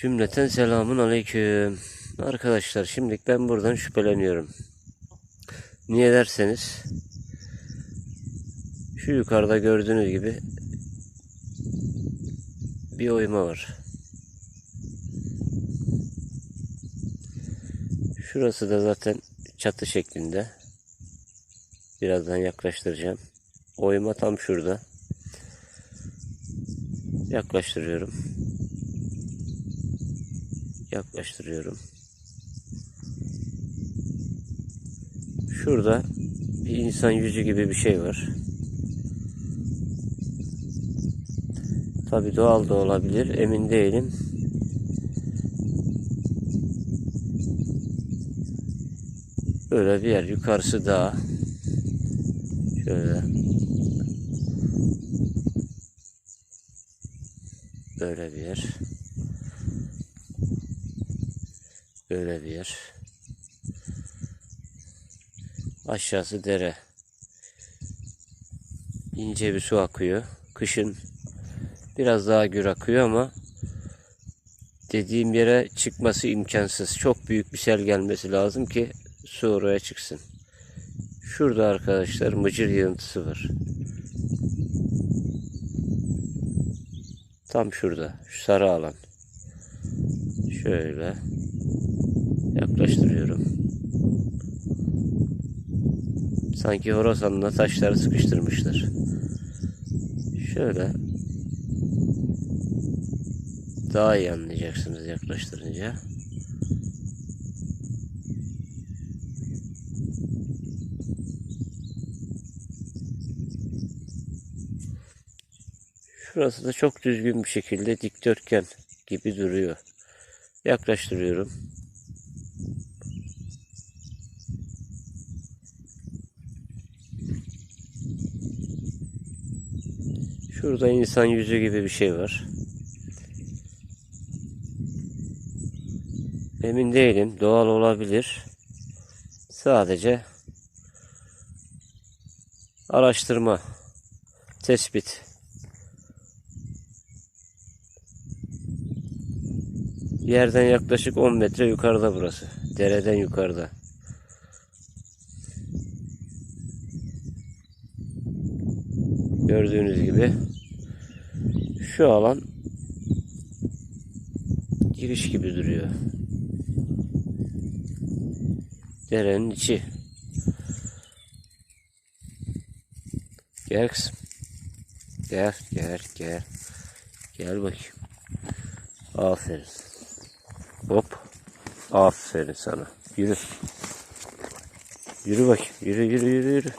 Cümleten selamun aleyküm. Arkadaşlar şimdilik ben buradan şüpheleniyorum. Niye derseniz şu yukarıda gördüğünüz gibi bir oyma var. Şurası da zaten çatı şeklinde. Birazdan yaklaştıracağım. Oyma tam şurada. Yaklaştırıyorum. Yaklaştırıyorum. Şurada bir insan yüzü gibi bir şey var. Tabi doğal da olabilir. Emin değilim. Böyle bir yer. Yukarısı dağ. Şöyle. Böyle bir yer. Böyle bir yer. Aşağısı dere. İnce bir su akıyor. Kışın biraz daha gür akıyor ama dediğim yere çıkması imkansız. Çok büyük bir sel gelmesi lazım ki su oraya çıksın. Şurada arkadaşlar mıcır yığıntısı var. Tam şurada. Şu sarı alan. Şöyle yaklaştırıyorum. Sanki Horasan'la taşları sıkıştırmışlar. Şöyle daha iyi anlayacaksınız yaklaştırınca. Şurası da çok düzgün bir şekilde dikdörtgen gibi duruyor. Yaklaştırıyorum. Şurada insan yüzü gibi bir şey var. Emin değilim. Doğal olabilir. Sadece araştırma, tespit. Yerden yaklaşık 10 metre yukarıda burası. Dereden yukarıda. Gördüğünüz gibi şu alan giriş gibi duruyor. Derenin içi. Gel kızım. Gel, gel, gel. Gel bakayım. Aferin. Hop. Aferin sana. Yürü. Yürü bakayım. Yürü, yürü, yürü, yürü.